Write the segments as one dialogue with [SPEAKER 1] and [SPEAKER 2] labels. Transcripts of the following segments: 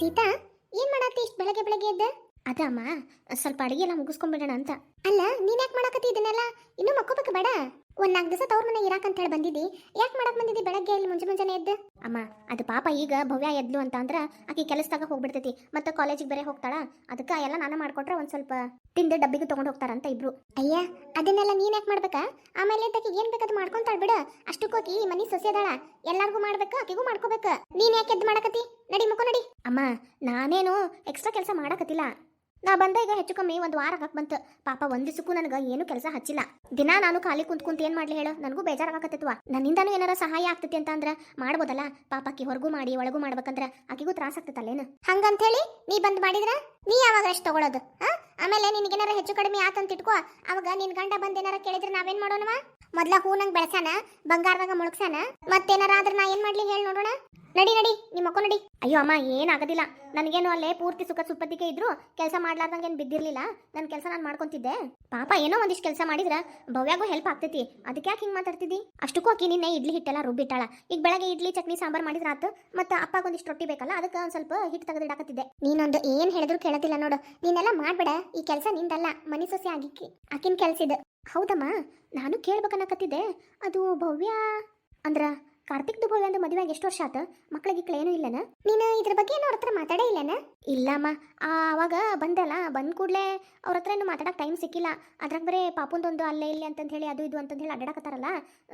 [SPEAKER 1] ಸೀತಾ ಏನ್ ಮಾಡತ್ತಿ ಇಷ್ಟ ಬೆಳಗ್ಗೆ ಬೆಳಗ್ಗೆ ಎದ್ದ? ಅದಮ್ಮ ಸ್ವಲ್ಪ ಅಡಿಗೆ ಎಲ್ಲ ಮುಗಿಸ್ಕೊಂಡ್ಬಿಡೋಣ ಅಂತ. ಅಲ್ಲ ನೀನ್ ಯಾಕೆ ಮಾಡಕತ್ತಿ ಇದನ್ನೆಲ್ಲ? ಇನ್ನೂ ಮಕ್ಕೋಬೇಕು ಬೇಡ? ಒಂದ್ ನಾಲ್ಕು ದಿವಸ ತವ್ರ ಮನೆ ಇರಾಕಂತ ಹೇಳಿ ಬಂದಿದ್ದಿ. ಯಾಕೆ ಮಾಡಕ್ ಬಂದಿದ್ದಿ ಬೆಳಗ್ಗೆ ಇಲ್ಲಿ ಮುಂಜೆ ಮುಂಜಾನೆ ಎದ್ದು? ಅಮ್ಮ ಅದು ಪಾಪ ಈಗ ಭವ್ಯ ಎದ್ಲು ಅಂತ ಅಂದ್ರ ಆಕಿ ಕೆಲಸದಾಗ ಹೋಗ್ಬಿಡ್ತೈತಿ ಮತ್ತೆ ಕಾಲೇಜಿಗೆ ಬೇರೆ ಹೋಗ್ತಾಳ. ಅದಕ್ಕೆ ಎಲ್ಲ ನಾನು ಮಾಡ್ಕೊಟ್ರೆ ಒಂದ್ ಸ್ವಲ್ಪ ತಿಂದ ಡಬ್ಬಿಗೆ ತಗೊಂಡು ಹೋಗ್ತಾರಂತ ಇಬ್ರು. ಅಯ್ಯ ಅದನ್ನೆಲ್ಲ ನೀನ್ ಯಾಕೆ ಮಾಡ್ಬೇಕಾ? ಆಮೇಲೆ ಆಕಿಗೆ ಏನ್ ಬೇಕಾದ್ ಮಾಡ್ಕೊಂತಾಳ ಬಿಡ. ಅಷ್ಟಕ್ಕೋಕಿ ಮನಿ ಸೊಸೆದಾಳ. ಎಲ್ಲಾರ್ಗೂ ಮಾಡ್ಬೇಕು ಆಕಿಗೂ ಮಾಡ್ಕೋಬೇಕು. ನೀನ್ ಯಾಕೆ ಎದ್ದು ಮಾಡಕತ್ತಿ? ನಡಿ ಮುಖ ನಡಿ. ಅಮ್ಮ, ನಾನೇನು ಎಕ್ಸ್ಟ್ರಾ ಕೆಲಸ ಮಾಡಕತ್ತಿಲ್ಲ. ನಾ ಬಂದ ಈಗ ಹೆಚ್ಚು ಕಮ್ಮಿ ಒಂದು ವಾರ ಹಾಕಕ್ ಬಂತು. ಪಾಪ ಒಂದ್ ದಿವಸಕ್ಕೂ ನನಗೆ ಏನು ಕೆಲಸ ಹಚ್ಚಿಲ್ಲ. ದಿನ ನಾನು ಖಾಲಿ ಕುಂತ್ ಕುಂತ ಏನ್ ಮಾಡ್ಲಿ ಹೇಳು? ನನಗೂ ಬೇಜಾರಾಗಕತ್ತಿತ್ವ ನನ್ನಿಂದನೂ ಏನಾರ ಸಹಾಯ ಆಗ್ತೈತಿ ಅಂತ ಅಂದ್ರ ಮಾಡ್ಬೋದಲ್ಲ. ಪಾಪಕ್ಕೆ ಹೊರಗೂ ಮಾಡಿ, ಒಳಗೂ ಮಾಡ್ಬೇಕಂದ್ರ ಆಕಿಗೂ ತ್ರಾಸ ಆಗ್ತೈತಲ್ಲೇನು ಹಂಗಂತ ಹೇಳಿ ನೀ ಬಂದ್ ಮಾಡಿದ್ರ? ನೀ ಯಾವಾಗ ಅಷ್ಟು ತಗೊಳೋದು ಆಮೇಲೆ ನಿನಗೇನಾರ ಹೆಚ್ಚು ಕಡಿಮೆ ಆತಂತ ಇಟ್ಕೋ. ಅವಾಗ ನಿನ್ ಗಂಡ ಬಂದ್ ಏನಾರ ಕೇಳಿದ್ರೆ ನಾವೇನ್ ಮಾಡೋಣವಾ ಮೊದ್ಲ ಹೂ ನಂಗ್ ಬೆಳಸಾನ ಬಂಗಾರದಾಗ ಮುಳುಗ್ಸಾನ ಮತ್ತೇನಾರ ಆದ್ರ ನಾ ಏನ್ ಮಾಡ್ಲಿ ಹೇಳಿ ನೋಡೋಣ. ನಡಿ ನಡಿ, ನಿಮ್ಮ ಅಕ್ಕ ನಡಿ. ಅಯ್ಯೋ, ಅಮ್ಮ, ಏನಾಗೋದಿಲ್ಲ. ನನಗೇನು ಅಲ್ಲೇ ಪೂರ್ತಿ ಸುಖ ಸುಪ್ಪತ್ತಿಗೆ ಇದ್ರು ಕೆಲಸ ಮಾಡ್ಲಾರ್ದಂಗೆ ಏನು ಬಿದ್ದಿರಲಿಲ್ಲ. ನನ್ನ ಕೆಲಸ ನಾನು ಮಾಡ್ಕೊಂತಿದ್ದೆ. ಪಾಪ ಏನೋ ಒಂದಿಷ್ಟು ಕೆಲಸ ಮಾಡಿದ್ರ ಭವ್ಯಾಗೂ ಹೆಲ್ಪ್ ಆಗ್ತೈತಿ. ಅದಕ್ಕೆ ಯಾಕೆ ಹಿಂಗೆ ಮಾತಾಡ್ತಿದ್ದಿ? ಅಷ್ಟಕ್ಕೂ ಆಕಿ ನಿನ್ನೆ ಇಡ್ಲಿ ಹಿಟ್ಟೆಲ್ಲ ರುಬ್ಬಿಟ್ಟಾಳ. ಈಗ ಬೆಳಗ್ಗೆ ಇಡ್ಲಿ, ಚಟ್ನಿ, ಸಾಂಬಾರ್ ಮಾಡಿದ್ರ ಆತು. ಮತ್ತೆ ಅಪ್ಪಗೆ ಒಂದಿಷ್ಟು ರೊಟ್ಟಿ ಬೇಕಲ್ಲ, ಅದಕ್ಕೆ ಒಂದು ಸ್ವಲ್ಪ ಹಿಟ್ಟು ತೆಗೆದಿಡಾಕತ್ತಿದ್ದೆ ನೀನೊಂದು ಏನು ಹೇಳಿದ್ರು ಕೇಳೋದಿಲ್ಲ ನೋಡು. ನೀನೆಲ್ಲ ಮಾಡ್ಬೇಡ. ಈ ಕೆಲಸ ನಿಂದಲ್ಲ. ಮನಿ ಸೊಸೆ ಆಗಿಕ್ಕಿ, ಆಕಿನ ಕೆಲಸ ಇದು. ಹೌದಮ್ಮ, ನಾನು ಕೇಳ್ಬೇಕನ್ನಕತ್ತಿದ್ದೆ. ಅದು ಭವ್ಯ ಅಂದ್ರ ಕಾರ್ತಿಕ್ದು ಭವ್ಯ ಒಂದು ಮದುವೆಗೆ ಎಷ್ಟು ವರ್ಷ ಆತ? ಮಕ್ಳಿಗೆ ಏನೂ ಇಲ್ಲನ? ನೀನು ಇದ್ರ ಬಗ್ಗೆ ಏನು ಅವ್ರ ಹತ್ರ ಮಾತಾಡೇ ಇಲ್ಲನ? ಇಲ್ಲಮ್ಮ ಆವಾಗ ಬಂದಲ್ಲ, ಬಂದ ಕೂಡಲೇ ಅವ್ರ ಹತ್ರ ಏನು ಮಾತಾಡಕ್ಕೆ ಟೈಮ್ ಸಿಕ್ಕಿಲ್ಲ. ಅದ್ರಾಗ ಬರೀ ಪಾಪುಂದೊಂದು ಅಲ್ಲೇ ಇಲ್ಲಿ ಅಂತಂದು ಹೇಳಿ, ಅದು ಇದು ಅಂತಂದು ಹೇಳಿ ಅಡ್ಡಾಡಕತ್ತಾರಲ್ಲ,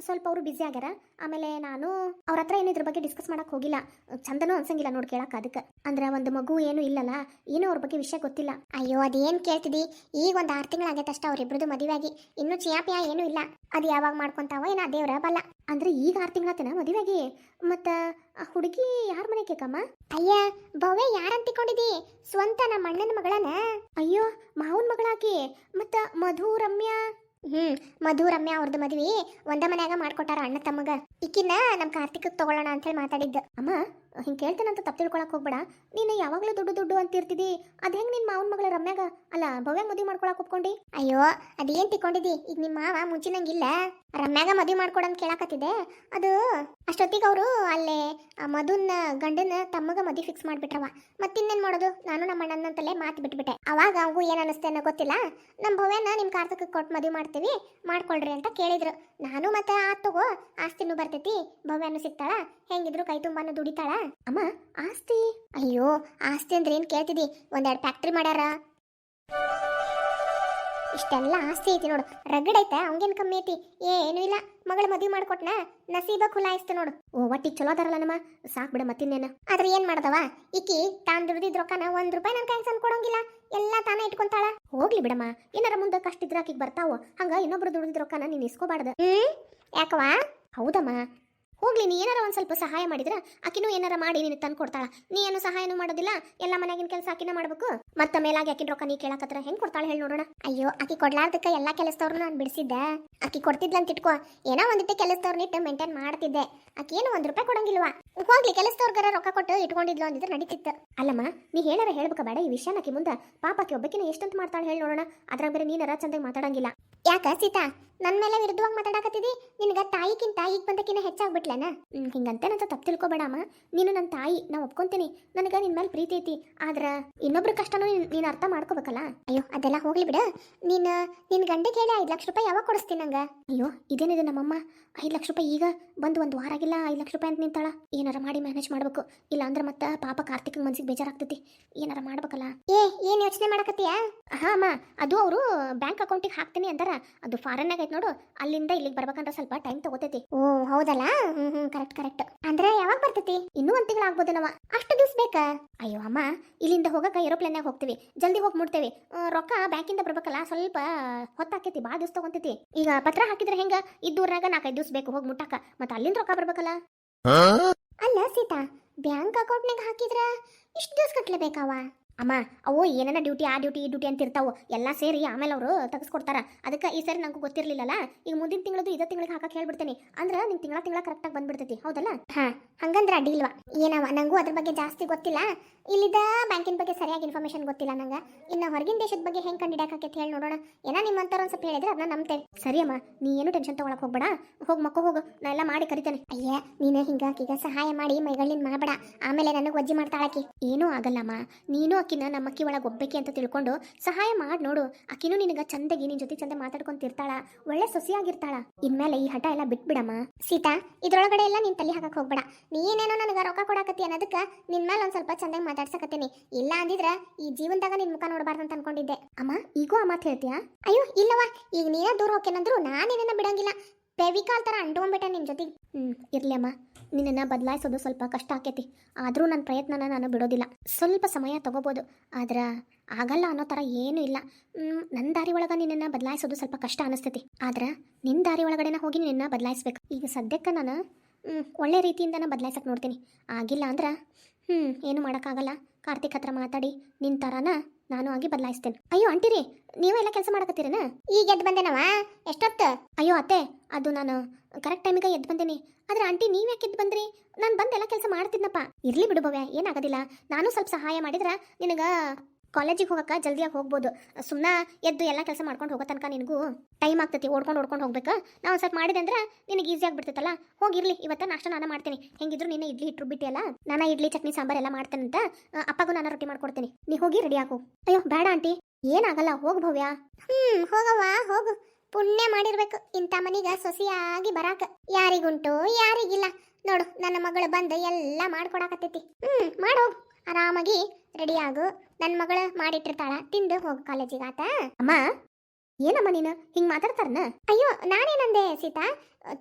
[SPEAKER 1] ಸ್ವಲ್ಪ ಅವರು ಬ್ಯುಸಿ ಆಗ್ಯಾರ. ಆಮೇಲೆ ನಾನು ಅವ್ರ ಹತ್ರ ಏನು ಇದ್ರ ಬಗ್ಗೆ ಡಿಸ್ಕಸ್ ಮಾಡಕ್ ಹೋಗಿಲ್ಲ. ಚಂದನೂ ಅನ್ಸಂಗಿಲ್ಲ ನೋಡಿ ಕೇಳಕ್ಕೆ ಅದಕ್ಕೆ ಅಂದ್ರೆ ಒಂದು ಮಗು ಏನು ಇಲ್ಲಲ್ಲ, ಏನೂ ಅವ್ರ ಬಗ್ಗೆ ವಿಷಯ ಗೊತ್ತಿಲ್ಲ. ಅಯ್ಯೋ, ಅದೇನು ಕೇಳ್ತಿದಿ? ಈಗ ಒಂದು ಆರು ತಿಂಗಳಾಗೈತಷ್ಟ ಅವ್ರಿಬ್ರದ್ದು ಮದುವೆಯಾಗಿ. ಇನ್ನೂ ಚಿಯಾಪಿಯ ಏನು ಇಲ್ಲ. ಅದು ಯಾವಾಗ ಮಾಡ್ಕೊಂತಾವ ಏನೋ ದೇವ್ರ ಬಲ್ಲ. ಅಂದ್ರೆ ಈಗ ಆರು ತಿಂಗಳಾತನ ಮದುವೆಯಾಗಿ? ಮತ್ತ ಹುಡುಗಿ ಯಾರ ಮನೆ ಕೇಕಮ್ಮ? ಅಯ್ಯ, ಭವ್ಯ ಯಾರಂತಿಕೊಂಡಿದಿ ಸ್ವಂತ ನಮ್ಮ ಅಣ್ಣನ ಮಗಳನ? ಅಯ್ಯೋ, ಮಾವನ್ ಮಗಳಾಕಿ. ಮತ್ತ ಮಧು ರಮ್ಯಾ ಹ್ಮ್ ಮಧು ರಮ್ಯಾ ಮದ್ವಿ ಒಂದ ಮನ್ಯಾಗ ಮಾಡ್ಕೊಟ್ಟಾರ ಅಣ್ಣ ತಮ್ಮಗ. ಈಕಿನ್ನ ನಮ್ ಕಾರ್ತಿಕ್ ತಗೊಳ್ಳೋಣ ಅಂತ ಹೇಳಿ ಮಾತಾಡಿದ್ದ. ಅಮ್ಮ ಹಿಂಗ್ ಕೇಳ್ತೇನಂತ ತಪ್ಪು ತಿಳ್ಕೊಳಕ್ಕೆ ಹೋಗ್ಬೇಡ. ನೀನು ಯಾವಾಗಲೂ ದುಡ್ಡು ದುಡ್ಡು ಅಂತಿರ್ತಿದ್ದಿ ಅದು ಹೆಂಗೆ ನಿನ್ನ ಮಾವನ ಮಗಳ ರಮ್ಯಾಗ? ಅಲ್ಲ ಭವ್ಯ ಮದುವೆ ಮಾಡ್ಕೊಳಕ್ಕೆ ಒಪ್ಕೊಂಡಿ? ಅಯ್ಯೋ, ಅದೇನ್ ತಿಕ್ಕೊಂಡಿದಿ? ಈಗ ನಿಮ್ಮ ಮಾವ ಮುಂಚಿನಂಗಿಲ್ಲ. ರಮ್ಯಾಗ ಮದುವೆ ಮಾಡ್ಕೊಡಂತ ಕೇಳಾಕತ್ತಿದೆ ಅದು ಅಷ್ಟೊತ್ತಿಗೆ ಅವರು ಅಲ್ಲೇ ಆ ಮಧುನ ಗಂಡನ ತಮ್ಮಗ ಮದುವೆ ಫಿಕ್ಸ್ ಮಾಡ್ಬಿಟ್ರವ. ಮತ್ತಿನ್ನೇನು ಮಾಡೋದು? ನಾನು ನಮ್ಮ ಅಣ್ಣನಂತಲೇ ಮಾತು ಬಿಟ್ಬಿಟ್ಟೆ. ಅವಾಗ ಅವು ಏನು ಅನಿಸ್ತೆ ಅನ್ನೋ ಗೊತ್ತಿಲ್ಲ. ನಮ್ಮ ಭವ್ಯನ ನಿಮ್ಮ ಕಾರ್ತಕ್ಕೆ ಕೊಟ್ಟು ಮದುವೆ ಮಾಡ್ತೀವಿ, ಮಾಡ್ಕೊಳ್ರಿ ಅಂತ ಕೇಳಿದ್ರು. ನಾನು ಮತ್ತೆ ಆ ತಗೋ, ಆಸ್ತಿನೂ ಬರ್ತೈತಿ, ಭವ್ಯನು ಸಿಗ್ತಾಳ. ಹೆಂಗಿದ್ರು ಕೈ ತುಂಬಾನು ದುಡಿತಾಳ. ಅಮ್ಮ, ಆಸ್ತಿ. ಅಯ್ಯೋ, ಆಸ್ತಿ ಅಂದ್ರೆ ಏನ್ ಕೇಳ್ತಿದಿ? ಒಂದೆರಡು ಫ್ಯಾಕ್ಟ್ರಿ ಮಾಡ್ಯಾರ. ಇಷ್ಟೆಲ್ಲ ಆಸ್ತಿ ಐತಿ ನೋಡು. ರಗಡ್ ಐತೆ, ಅವಂಗೇನ್ ಕಮ್ಮಿ ಐತಿ? ಏನು ಇಲ್ಲ. ಮಗಳ ಮದುವೆ ಮಾಡ್ಕೊಟ್ನ, ನಸೀಬ ಖುಲಾಯಿಸ್ತು ನೋಡು. ಓ, ಒಟ್ಟಿ ಚಲೋ ಅದಾರಲ್ಲ ನಮ್ಮ. ಸಾಕ್ ಬಿಡ ಮತ್ತಿನ್ನೇನು ಆದ್ರೆ ಏನ್ ಮಾಡ್ದವ? ಇಕ್ಕಿ ತಾನ್ ದುಡ್ದಿದ್ ರೊಕ್ಕನ ಒಂದ್ ರೂಪಾಯಿ ನನ್ ಕೈ ಕೊಡೋಂಗಿಲ್ಲ ಕೊಡಂಗಿಲ್ಲ. ಎಲ್ಲ ತಾನೇ ಇಟ್ಕೊಂತಾಳ. ಹೋಗ್ಲಿ ಬಿಡಮ್ಮ. ಏನಾರ ಮುಂದೆ ಕಷ್ಟ ಇದ್ರ ಆಕಿಗೆ ಬರ್ತಾವ. ಹಂಗ ಇನ್ನೊಬ್ರು ದುಡ್ದಿದ್ ರೊಕ್ಕನ ನೀನ್ ಇಸ್ಕೋಬಾರ್ದು. ಹ್ಮ್? ಯಾಕವಾ ಹೌದಮ್ಮ. ಹೋಗ್ಲಿ, ನೀ ಏನಾರ ಒಂದ್ ಸ್ವಲ್ಪ ಸಹಾಯ ಮಾಡಿದ್ರ ಆಕಿನೂ ಏನಾರ ಮಾಡಿ ನೀನು ತಂದು ಕೊಡ್ತಾಳ. ನೀ ಏನು ಸಹಾಯನೂ ಮಾಡೋದಿಲ್ಲ, ಎಲ್ಲ ಮನೆಯಾಗಿನ ಕೆಲಸ ಆಕಿನ ಮಾಡ್ಬೇಕು. ಮತ್ತ ಮೇಲಾಗಿ ಆಕಿನ ರೊಕ್ಕ ನೀ ಕೇಳಕತ್ರ ಹೆಂಗ್ ಕೊಡ್ತಾಳೆ ಹೇಳಿ ನೋಡೋಣ. ಅಯ್ಯೋ, ಆಕಿ ಕೊಡ್ಲಾರ್ದಕ್ಕ ಎಲ್ಲಾ ಕೆಲಸದವ್ರು ನಾನು ಬಿಡಿಸಿದ್ದೆ. ಆಕಿ ಕೊಡ್ತಿದ್ಲ ಅಂತ ಇಟ್ಕೋ. ಏನೋ ಒಂದಿಟ್ಟು ಕೆಲಸದವ್ರನ್ನಿಟ್ಟು ಮೇಂಟೈನ್ ಮಾಡ್ತಿದ್ದೆ. ಆಕಿ ಏನು ಒಂದ್ ರೂಪಾಯಿ ಕೊಡಂಗಿಲ್ವಾ? ಹೋಗ್ಲಿ, ಕೆಲಸದವ್ರಿಗಾರ ರೊಕ್ಕ ಕೊಟ್ಟು ಇಟ್ಕೊಂಡಿದ್ಲು ಅಂದಿದ್ರೆ ನಡೀತಿತ್ತು. ಅಲ್ಲಮ್ಮ, ನೀ ಹೇಳಾರ ಹೇಳ್ಬೇಕ ಬೇಡ, ಈ ವಿಷಯ ಆಕಿ ಮುಂದೆ ಪಾಪಕ್ಕೆ ಒಬ್ಬಕಿನ ಎಷ್ಟಂತ ಮಾಡ್ತಾಳೆ ಹೇಳಿ ನೋಡೋಣ. ಅದ್ರಾಗ ಬೇರೆ ನೀನಾರ ಚಂದಾಗಿ ಮಾತಾಡಂಗಿಲ್ಲ. ಯಾಕ ಸೀತಾ? ನನ್ ಮೇಲೆ ವಿರುದ್ಧವಾಗಿ ಮಾತಾಡಕತ್ತಿದಿ? ನಿನಗೆ ತಾಯಿಗಿಂತ ಈಗ ಬಂದಕ್ಕಿಂತ ಹೆಚ್ಚಾಗ್ಬಿಟ್ಲೇನ? ಹ್ಮ್, ಹಿಂಗಂತೇನಂತ ತಪ್ಪು ತಿಳ್ಕೊಬೇಡಮ್ಮ ನೀನು ನನ್ನ ತಾಯಿ ನಾ ಒಪ್ಕೊಂತೀನಿ. ನನಗೆ ನಿನ್ನ ಮೇಲೆ ಪ್ರೀತಿ ಐತಿ. ಆದ್ರೆ ಇನ್ನೊಬ್ರ ಕಷ್ಟನೂ ನೀನ್- ನೀನ್ ಅರ್ಥ ಮಾಡ್ಕೋಬೇಕಲ್ಲ? ಅಯ್ಯೋ, ಅದೆಲ್ಲ ಹೋಗ್ಲಿ ಬಿಡ. ನೀನು ನಿನ್ನ ಗಂಡಗೆ ಹೇಳಿ ಐದು ಲಕ್ಷ ರೂಪಾಯಿ ಯಾವಾಗ ಕೊಡಿಸ್ತೀನಿ ನಂಗೆ? ಅಯ್ಯೋ, ಇದೇನಿದೆ ನಮ್ಮಮ್ಮ? ಐದು ಲಕ್ಷ ರೂಪಾಯಿ ಈಗ ಬಂದು ಒಂದು ವಾರ ಆಗಿಲ್ಲ, ಐದು ಲಕ್ಷ ರೂಪಾಯಿ ಅಂತ ನಿಂತಾಳ. ಏನಾರ ಮಾಡಿ ಮ್ಯಾನೇಜ್ ಮಾಡ್ಬೇಕು. ಇಲ್ಲ ಅಂದ್ರೆ ಮತ್ತ ಪಾಪ ಕಾರ್ತಿಕ್ ಮನ್ಸಿಗೆ ಬೇಜಾರಾಗ್ತೈತಿ. ಏನಾರ ಮಾಡ್ಬೇಕಲ್ಲ? ಏ, ಏನ್ ಯೋಚನೆ ಮಾಡಕತ್ತೀಯ? ಹಾ ಅಮ್ಮ, ಅದು ಅವರು ಬ್ಯಾಂಕ್ ಅಕೌಂಟಿಗೆ ಹಾಕ್ತೀನಿ ಅಂತಾರ ಅದು ಫಾರಿನ್ನಾಗ ನೋಡು. ಅಲ್ಲಿಂದ ಇಲ್ಲಿಗೆ ಬರ್ಬೇಕಂದ್ರೆ ಸ್ವಲ್ಪ ಟೈಮ್ ತಗೋತೈತಿ. ಓ ಹೌದಲ್ಲ? ಹ್ಮ್ ಹ್ಮ್ ಕರೆಕ್ಟ್ ಕರೆಕ್ಟ್ ಅಂದ್ರೆ ಯಾವಾಗ ಬರ್ತೈತಿ? ಇನ್ನೂ ಒಂದ್ ತಿಂಗಳು ಆಗ್ಬೋದೇನವ ಅಷ್ಟು ದಿವ್ಸ ಬೇಕಾ? ಅಯ್ಯೋ ಅಮ್ಮ ಇಲ್ಲಿಂದ ಹೋಗಕ್ಕೆ ಏರೋಪ್ಲೇನ್ಯಾಗ ಹೋಗ್ತೀವಿ. ಜಲ್ದಿ ಹೋಗಿ ಮುಟ್ತೇವಿ. ರೊಕ್ಕ ರೊಕ್ಕ ಬ್ಯಾಂಕಿಂದ ಬರ್ಬೇಕಲ್ಲ ಸ್ವಲ್ಪ ಹೊತ್ತಾಕೈತಿ ಭಾಳ ದಿವ್ಸ ತಗೊಂತೈತಿ. ಈಗ ಪತ್ರ ಹಾಕಿದ್ರೆ ಹೆಂಗ? ಇದ್ದೂರ್ನಾಗ ನಾಲ್ಕೈದು ದಿವ್ಸ ಬೇಕು ಹೋಗಿ ಮುಟ್ಟಾಕ. ಮತ್ತೆ ಅಲ್ಲಿಂದ ರೊಕ್ಕ ಬರ್ಬೇಕಲ್ಲ? ಅಲ್ಲ ಸೀತಾ ಬ್ಯಾಂಕ್ ಅಕೌಂಟ್ನಾಗ ಹಾಕಿದ್ರ ಇಷ್ಟು ದಿವ್ಸ ಕಟ್ಲೇಬೇಕಾವ? ಅಮ್ಮ, ಅವು ಏನೇನ ಡ್ಯೂಟಿ ಆ ಡ್ಯೂಟಿ ಈ ಡ್ಯೂಟಿ ಅಂತ ಇರ್ತಾವೆ. ಎಲ್ಲ ಸೇರಿ ಆಮೇಲೆ ಅವರು ತೆಗೆಸ್ಕೊಡ್ತಾರೆ. ಅದಕ್ಕೆ ಈ ಸರಿ ನಂಗೂ ಗೊತ್ತಿರಲಿಲ್ಲಲ್ಲ? ಈಗ ಮುಂದಿನ ತಿಂಗಳದು ಇದೇ ತಿಂಗಳಿಗೆ ಹಾಕಕ್ಕೆ ಹೇಳ್ಬಿಡ್ತೀನಿ. ಅಂದ್ರೆ ನಿಂಗೆ ತಿಂಗಳ ತಿಂಗಳ ಕರೆಕ್ಟಾಗಿ ಬಂದ್ಬಿಡ್ತೈತಿ. ಹೌದಲ್ಲ? ಹಾ, ಹಂಗಂದ್ರೆ ಅಡ್ಡಿ ಇಲ್ವಾ? ಏನವ, ನಂಗೂ ಅದ್ರ ಬಗ್ಗೆ ಜಾಸ್ತಿ ಗೊತ್ತಿಲ್ಲ. ಇಲ್ಲಿದ ಬ್ಯಾಂಕಿನ ಬಗ್ಗೆ ಸರಿಯಾಗಿ ಇನ್ಫಾರ್ಮೇಷನ್ ಗೊತ್ತಿಲ್ಲ ನಂಗೆ. ಇನ್ನು ಹೊರಗಿನ ದೇಶದ ಬಗ್ಗೆ ಹೆಂಗೆ ಕಂಡಿಡಾಕೈತಿ ಹೇಳಿ ನೋಡೋಣ. ಏನೋ ನಿಮ್ಮಂತರ ಒಂದು ಸ್ವಲ್ಪ ಹೇಳಿದ್ರೆ ಅದನ್ನ ನಂಬ್ತೇವೆ ಸರಿ ಅಮ್ಮ, ನೀ ಏನು ಟೆನ್ಷನ್ ತೊಗೊಳಕ್ಕೆ ಹೋಗ್ಬೇಡ. ಹೋಗಿ ಮಕ್ಕ, ಹೋಗು. ನಾ ಎಲ್ಲ ಮಾಡಿ ಕರಿತೇನೆ. ಅಯ್ಯ, ನೀನು ಹಿಂಗಾಕೀಗ ಸಹಾಯ ಮಾಡಿ ಮೈಗಳಿಂದ ಮಾಡಬೇಡ. ಆಮೇಲೆ ನನಗೆ ಒಜ್ಜಿ ಮಾಡ್ತಾಳಕಿ. ಏನೂ ಆಗಲ್ಲಮ್ಮ. ನೀನು ಅಕ್ಕಿನ ನಮ್ಮ ಅಕ್ಕಿ ಒಳಗೆ ಒಬ್ಬಕ್ಕೆ ಅಂತ ತಿಳ್ಕೊಂಡು ಸಹಾಯ ಮಾಡಿ ನೋಡು. ಅಕ್ಕಿನೂ ನಿನಗ ಚಂದಗಿ ನಿನ್ ಜೊತೆ ಚಂದ ಮಾತಾಡ್ಕೊಂತಿರ್ತಾಳ ಒಳ್ಳೆ ಸೊಸಿಯಾಗಿರ್ತಾಳ. ಇನ್ಮೇಲೆ ಈ ಹಠ ಎಲ್ಲ ಬಿಟ್ಬಿಡಮ್ಮ. ಸೀತಾ, ಇದ್ರೊಳಗಡೆ ಎಲ್ಲ ನೀನ್ ತಲೆ ಹಾಕಕ್ ಹೋಗ್ಬೇಡ. ನೀನೇನೋ ನನಗೆ ರೊಕ್ಕ ಕೊಡಾಕತ್ತಿ ಅನ್ನೋದಕ್ಕೆ ನಿನ್ ಮೇಲೆ ಒಂದ್ ಸ್ವಲ್ಪ ಚಂದಾಗಿ ಮಾತಾಡ್ಸಕತ್ತೀನಿ. ಇಲ್ಲ ಅಂದಿದ್ರ ಈ ಜೀವನದಾಗ ನಿನ್ ಮುಖ ನೋಡಬಾರ್ದು ಅಂತ ಅನ್ಕೊಂಡಿದ್ದೆ. ಅಮ್ಮ, ಈಗೂ ಆ ಮಾತು ಹೇಳ್ತೀಯಾ? ಅಯ್ಯೋ ಇಲ್ಲವಾ ಈಗ ನೀನೇ ದೂರ ಹೋಗ್ತೇನಂದ್ರು ನಾನೇನ ಬಿಡಂಗಿಲ್ಲ. ಪೆವಿಕಾಲ್ ಥರ ಅಂಟ್ಕೊಂಡ್ಬಿಟ್ಟೆ ನಿನ್ನ ಜೊತೆಗೆ ಹ್ಮ್, ಇರ್ಲಿ ಅಮ್ಮ. ನಿನ್ನನ್ನು ಬದಲಾಯಿಸೋದು ಸ್ವಲ್ಪ ಕಷ್ಟ ಆಕೈತಿ. ಆದರೂ ನನ್ನ ಪ್ರಯತ್ನನ ನಾನು ಬಿಡೋದಿಲ್ಲ. ಸ್ವಲ್ಪ ಸಮಯ ತಗೋಬೋದು. ಆದ್ರೆ ಆಗಲ್ಲ ಅನ್ನೋ ಥರ ಏನೂ ಇಲ್ಲ. ನನ್ನ ದಾರಿ ಒಳಗೆ ನಿನ್ನನ್ನು ಬದಲಾಯಿಸೋದು ಸ್ವಲ್ಪ ಕಷ್ಟ ಅನಿಸ್ತೈತಿ. ಆದ್ರೆ ನಿನ್ನ ದಾರಿ ಒಳಗಡೆನ ಹೋಗಿ ನಿನ್ನ ಬದಲಾಯಿಸ್ಬೇಕು. ಈಗ ಸದ್ಯಕ್ಕೆ ನಾನು ಒಳ್ಳೆ ರೀತಿಯಿಂದನ ಬದಲಾಯಿಸಕ್ಕೆ ನೋಡ್ತೀನಿ. ಆಗಿಲ್ಲ ಅಂದ್ರೆ ಹ್ಞೂ ಏನು ಮಾಡೋಕ್ಕಾಗಲ್ಲ. ಕಾರ್ತಿಕ್ ಹತ್ರ ಮಾತಾಡಿ. ನಿನ್ನ ಥರನ ನಾನು ಆಗಿ ಬದಲಾಯಿಸ್ತೇನೆ. ಅಯ್ಯೋ ಅಂಟಿರಿ ನೀವೆಲ್ಲ ಕೆಲಸ ಮಾಡಕತ್ತೀರೇನ? ಈಗ ಎದ್ದು ಬಂದೇನವ? ಎಷ್ಟೊತ್ತು? ಅಯ್ಯೋ ಅತ್ತೆ ಅದು ನಾನು ಕರೆಕ್ಟ್ ಟೈಮಿಗೆ ಎದ್ದು ಬಂದೇನಿ. ಆದ್ರೆ ಆಂಟಿ ನೀವು ಯಾಕೆ ಎದ್ದು ಬಂದ್ರಿ? ನಾನು ಬಂದೆಲ್ಲ ಕೆಲಸ ಮಾಡ್ತಿದ್ನಪ್ಪ. ಇರ್ಲಿ ಬಿಡು ಭವ್ಯ ಏನಾಗೋದಿಲ್ಲ. ನಾನು ಸ್ವಲ್ಪ ಸಹಾಯ ಮಾಡಿದ್ರೆ ನಿನಗ ಕಾಲೇಜಿಗೆ ಹೋಗಕ್ಕೆ ಜಲ್ದಿಯಾಗಿ ಹೋಗ್ಬೋದು. ಸುಮ್ಮನೆ ಎದ್ದು ಎಲ್ಲ ಕೆಲಸ ಮಾಡ್ಕೊಂಡು ಹೋಗೋ ತನಕ ನಿನಗೂ ಟೈಮ್ ಆಗ್ತೈತಿ, ಓಡ್ಕೊಂಡು ಓಡ್ಕೊಂಡು ಹೋಗ್ಬೇಕು? ನಾವು ಒಂದು ಸ್ವಲ್ಪ ಮಾಡಿದೆ ಅಂದ್ರೆ ನಿನಗೆ ಈಸಿ ಬಿಡ್ತೈತಲ್ಲ ಹೋಗಿರಲಿ ಇವತ್ತು ನಾಷ್ಟ ನಾನು ಮಾಡ್ತೀನಿ. ಹೆಂಗಿದ್ರು ನಿನ್ನ ಇಡ್ಲಿ ಇಟ್ಟು ಬಿಟ್ಟಿಯಲ್ಲ ನಾನು ಇಡ್ಲಿ, ಚಟ್ನಿ, ಸಾಂಬಾರ್ ಎಲ್ಲ ಮಾಡ್ತೇನೆ ಅಂತ ಅಪ್ಪಗೂ ನಾನು ರೊಟ್ಟಿ ಮಾಡ್ಕೊಡ್ತೀನಿ. ನೀ ಹೋಗಿ ರೆಡಿ ಆಗು. ಅಯ್ಯೋ ಬೇಡ ಆಂಟಿ. ಏನಾಗಲ್ಲ, ಹೋಗ್ ಭವ್ಯ. ಹ್ಮ್, ಹೋಗವ್ವ, ಹೋಗು. ಪುಣ್ಯ ಮಾಡಿರ್ಬೇಕು. ಇಂಥ ಮನಿಗ ಸೊಸಿಯಾಗಿ ಬರಾಕ. ಯಾರಿಗುಂಟು, ಯಾರಿಗಿಲ್ಲ. ನೋಡು, ನನ್ನ ಮಗಳು ಬಂದು ಎಲ್ಲ ಮಾಡ್ಕೊಡಕತ್ತೈತಿ. ಹ್ಮ್, ಮಾಡು. ಆರಾಮಾಗಿ ರೆಡಿ ಆಗು. ನನ್ನ ಮಗಳು ಮಾಡಿಟ್ಟಿರ್ತಾಳ, ತಿಂದು ಹೋಗು ಕಾಲೇಜಿಗೆ ಆತ. ಅಮ್ಮ, ಏನಮ್ಮ ನೀನು? ಹಿಂಗ್ ಮಾತಾಡ್ತಾರನ? ಅಯ್ಯೋ, ನಾನೇನಂದೆ ಸೀತಾ?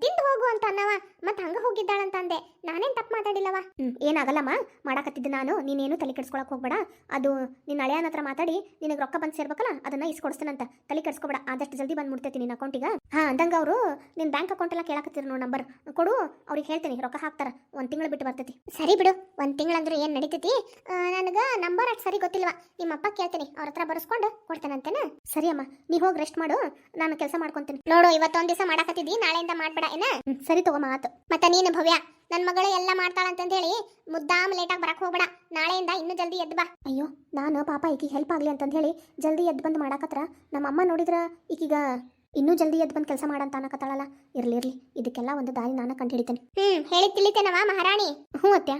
[SPEAKER 1] ತಿಂದು ಹೋಗು ಅಂತ ಅನ್ನವ. ಮತ್ತೆ ಹಂಗ ಹೋಗಿದ್ದಾಳಂತ ಅಂದೆ ನಾನೇನ್ ತಪ್ಪು ಮಾತಾಡಿಲ್ಲವ? ಹ್ಮ್. ಏನಾಗಲ್ಲಮ್ಮ? ಮಾಡಾಕತ್ತಿದ್ದೆ ನಾನು. ನೀನೇನು ತಲೆ ಕೆಡ್ಸ್ಕೊಳಕ್ ಹೋಗ್ಬೇಡ. ಅದು ನಿನ್ನ ಹಳೆಯನ ಹತ್ರ ಮಾತಾಡಿ ನಿನಗೆ ರೊಕ್ಕ ಬಂದು ಸೇರ್ಬೇಕಲ್ಲ ಅದನ್ನ ಇಸ್ಕೊಡ್ಸ್ತೇನಂತ ತಲೆ ಕೆಡ್ಸ್ಕೊಬೇಡ. ಆದಷ್ಟು ಜಲ್ದಿ ಬಂದು ಮುಡ್ತೈತಿ ನಿನ್ನ ಅಕೌಂಟಿಗೆ ಹಾ ಅಂದಂಗ ಅವರು ನಿನ್ನ ಬ್ಯಾಂಕ್ ಅಕೌಂಟ್ ಎಲ್ಲ ಕೇಳಾಕತ್ತಿರ ನೋಡು ನಂಬರ್ ಕೊಡು ಅವ್ರಿಗೆ ಹೇಳ್ತೀನಿ. ರೊಕ್ಕ ಹಾಕ್ತಾರ. ಒಂದ್ ತಿಂಗಳು ಬಿಟ್ಟು ಬರ್ತೈತಿ. ಸರಿ ಬಿಡು. ಒಂದ್ ತಿಂಗಳಂದ್ರೆ ಏನ್ ನಡೀತೈತಿ? ನನಗೆ ನಂಬರ್ ಅಷ್ಟು ಸರಿ ಗೊತ್ತಿಲ್ವಾ. ನಿಮ್ಮ ಅಪ್ಪ ಕೇಳ್ತೀನಿ. ಅವ್ರ ಹತ್ರ ಬರ್ಸ್ಕೊಂಡು ಕೊಡ್ತೇನಂತೇನ ಸರಿ ಅಮ್ಮ. ನೀ ಹೋಗಿ ರೆಸ್ಟ್ ಮಾಡು. ನಾನು ಕೆಲಸ ಮಾಡ್ಕೊಂತೀನಿ. ನೋಡು ಇವತ್ತೊಂದ್ ದಿವಸ ಮಾಡಾಕತ್ತಿದ್ದಿ. ನಾಳೆಯಿಂದ ಮಾಡ್ಬೇಡ ಏನ? ಸರಿ ತಗೋ ಮಾತು. ಮತ್ತೆ ನೀನು ಭವ್ಯ ನನ್ನ ಮಗಳು ಎಲ್ಲ ಮಾಡ್ತಾಳಂತಂತ ಹೇಳಿ ಮುದ್ದಾಮ್ ಲೇಟಾಗಿ ಬರಕ್ ಹೋಗ್ಬೇಡ. ನಾಳೆಯಿಂದ ಇನ್ನೂ ಜಲ್ದಿ ಎದ್ದು ಬಾ. ಅಯ್ಯೋ ನಾನು ಪಾಪ ಈಕಿಗೆ ಹೆಲ್ಪ್ ಆಗ್ಲಿ ಅಂತಂದ ಹೇಳಿ ಜಲ್ದಿ ಎದ್ದು ಬಂದು ಮಾಡಾಕತ್ರ ನಮ್ಮ ಅಮ್ಮ ನೋಡಿದ್ರ ಈಕೀಗ ಇನ್ನೂ ಜಲ್ದಿ ಎದ್ದು ಬಂದು ಕೆಲಸ ಮಾಡಂತ ಅನ್ನಕತ್ತಾಳಲ್ಲ. ಇರ್ಲಿ ಇರ್ಲಿ ಇದಕ್ಕೆಲ್ಲ ಒಂದು ದಾರಿ ನಾನು ಕಂಡು ಹಿಡಿತೇನೆ ಹ್ಮ್ ಹೇಳಿ ತಿಳಿತೇನವ ಮಹಾರಾಣಿ. ಹ್ಞೂ ಅತ್ಯ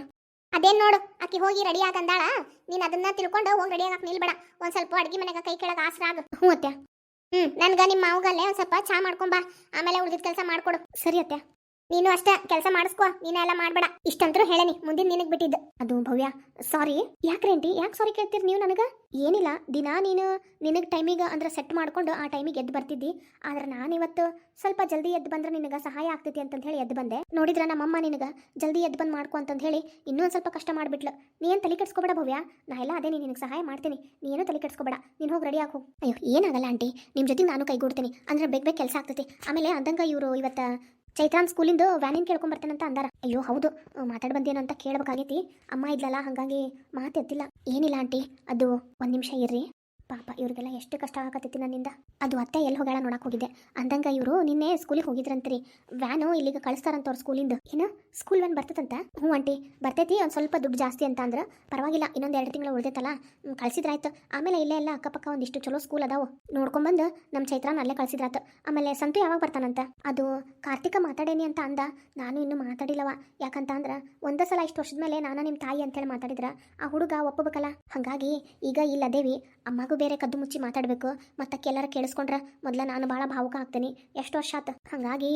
[SPEAKER 1] ಅದೇನ್ ನೋಡು ಆಕಿ ಹೋಗಿ ರೆಡಿ ಆಗಂದಾಳ. ನೀನ್ ಅದನ್ನ ತಿಳ್ಕೊಂಡು ಹೋಗಿ ರೆಡಿ ಆಗಕ್ ನಿಲ್ಬೇಡ. ಒಂದ್ ಸ್ವಲ್ಪ ಅಡ್ಗೆ ಮನೆಗೆ ಕೈ ಕೆಳಗ ಆಸರಾಗ ಹ್ಞೂ ಅತ್ಯ ಹ್ಮ್ ನನ್ಗ ನಿಮ್ಮ ಮಾವಗಲ್ಲೇ ಒಂದ್ ಸ್ವಲ್ಪ ಚಾ ಮಾಡ್ಕೊಂಬಾ ಆಮೇಲೆ ಉಳಿದ ಕೆಲಸ ಮಾಡ್ಕೊಡು. ಸರಿ ಅತ್ಯ ನೀನು ಅಷ್ಟೇ ಕೆಲಸ ಮಾಡಿಸ್ಕೋ, ನೀನ ಎಲ್ಲ ಮಾಡ್ಬೇಡ. ಇಷ್ಟಂತರೂ ಹೇಳನಿ, ಮುಂದಿನ ನಿನಗ್ ಬಿಟ್ಟಿದ್ದು. ಅದು ಭವ್ಯ ಸಾರಿ ಯಾಕ್ರಿ ಆಂಟಿ ಯಾಕೆ ಸಾರಿ ಕೇಳ್ತೀರಿ ನೀವು ನನಗ? ಏನಿಲ್ಲ, ದಿನಾ ನೀನು ನಿನಗೆ ಟೈಮಿಗೆ ಅಂದ್ರೆ ಸೆಟ್ ಮಾಡ್ಕೊಂಡು ಆ ಟೈಮಿಗೆ ಎದ್ದು ಬರ್ತಿದ್ದಿ. ಆದ್ರೆ ನಾನಿವತ್ತು ಸ್ವಲ್ಪ ಜಲ್ದಿ ಎದ್ದು ಬಂದ್ರೆ ನಿನಗೆ ಸಹಾಯ ಆಗ್ತೈತಿ ಅಂತ ಹೇಳಿ ಎದ್ದು ಬಂದೆ. ನೋಡಿದ್ರ ನಮ್ಮಮ್ಮ ನಿನಗೆ, ಜಲ್ದಿ ಎದ್ದು ಬಂದು ಮಾಡ್ಕೊ ಅಂತಂದು ಹೇಳಿ ಇನ್ನೊಂದು ಸ್ವಲ್ಪ ಕಷ್ಟ ಮಾಡಿಬಿಟ್ಲು. ನೀ ಏನು ತಲೆ ಕೆಡ್ಸ್ಕೊಬೇಡ ಭವ್ಯ? ನಾ ಎಲ್ಲ ಅದೇ ನಿನಗೆ ಸಹಾಯ ಮಾಡ್ತೀನಿ. ನೀ ಏನೂ ತಲೆ ಕೆಡ್ಸ್ಕೊಬೇಡ, ನೀನು ಹೋಗಿ ರೆಡಿ ಹೋಗು. ಅಯ್ಯೋ, ಏನಾಗಲ್ಲ ಆಂಟಿ ನಿಮ್ಮ ಜೊತೆ ನಾನು ಕೈಗೂಡ್ತೀನಿ. ಅಂದ್ರೆ ಬೇಗ ಬೇಗ ಕೆಲಸ ಆಗ್ತೈತಿ. ಆಮೇಲೆ ಅಂದಂಗ ಇವರು ಇವತ್ತು ಚೈತ್ರಾನ್ ಸ್ಕೂಲಿಂದ ವ್ಯಾನಿನ್ ಅಂತ ಅಂದಾರ. ಅಯ್ಯೋ, ಹೌದು. ಮಾತಾಡ್ ಅಂತ ಕೇಳ್ಬೇಕಾಗೈತಿ. ಅಮ್ಮ ಇದ್ಲಲ್ಲ ಹಾಗಾಗಿ ಮಾತು ಎತ್ತಿಲ್ಲ ಏನಿಲ್ಲ ಆಂಟಿ, ಅದು ಒಂದು ನಿಮಿಷ ಇರ್ರಿ. ಪಾಪ, ಇವ್ರಿಗೆಲ್ಲ ಎಷ್ಟು ಕಷ್ಟ ಆಗಕತ್ತೈತಿ ನನ್ನಿಂದ. ಅದು ಅತ್ತೆ ಎಲ್ಲಿ ಹೋಗ್ಯಾಳ ನೋಡಕ್ಕೆ ಹೋಗಿದ್ದೆ. ಅಂದಂಗ ಇವರು ನಿನ್ನೆ ಸ್ಕೂಲಿಗೆ ಹೋಗಿದ್ರಂತ್ರಿ. ವ್ಯಾನು ಇಲ್ಲಿಗೆ ಕಳಿಸ್ತಾರಂತ ಅವ್ರ ಸ್ಕೂಲಿಂದ ಏನು? ಸ್ಕೂಲ್ ವ್ಯಾನ್ ಬರ್ತದಂತ ಹ್ಞೂ ಆಂಟಿ ಬರ್ತೈತಿ, ಒಂದು ಸ್ವಲ್ಪ ದುಡ್ಡು ಜಾಸ್ತಿ ಅಂತ ಅಂದ್ರೆ. ಪರವಾಗಿಲ್ಲ, ಇನ್ನೊಂದು ಎರಡು ತಿಂಗಳು ಉಳಿದೈತಲ್ಲ. ಕಳಿಸಿದ್ರಾಯ್ತು ಕಳ್ಸಿದ್ರಾಯ್ತು. ಆಮೇಲೆ ಇಲ್ಲೇ ಎಲ್ಲ ಅಕ್ಕಪಕ್ಕ ಒಂದಿಷ್ಟು ಚಲೋ ಸ್ಕೂಲ್ ಅದಾವು. ನೋಡ್ಕೊಂಬಂದು ನಮ್ಮ ಚೈತ್ರನ ಅಲ್ಲೇ ಕಳ್ಸಿದ್ರಾತು ಆಮೇಲೆ ಸಂತು ಯಾವಾಗ ಬರ್ತಾನಂತ? ಅದು ಕಾರ್ತಿಕ ಮಾತಾಡೇನಿ ಅಂತ ಅಂದ. ನಾನು ಇನ್ನೂ ಮಾತಾಡಿಲ್ಲವ. ಯಾಕಂತ ಅಂದ್ರೆ, ಒಂದೇ ಸಲ ಇಷ್ಟು ವರ್ಷದ ಮೇಲೆ ನಾನು ನಿಮ್ಮ ತಾಯಿ ಅಂತೇಳಿ ಮಾತಾಡಿದ್ರ. ಆ ಹುಡುಗ ಒಪ್ಪಬೇಕಲ್ಲ ಹಾಗಾಗಿ ಈಗ ಇಲ್ಲದೇವಿ. ಅಮ್ಮಗೂ ಬೇರೆ ಕದ್ದು ಮುಚ್ಚಿ ಮಾತಾಡಬೇಕು. ಮತ್ತು ಎಲ್ಲರ ಕೇಳಿಸ್ಕೊಂಡ್ರೆ ಮೊದಲ ನಾನು ಭಾಳ ಭಾವುಕ ಆಗ್ತೀನಿ. ಎಷ್ಟು ವರ್ಷ ಆತ? ಹಾಗಾಗಿ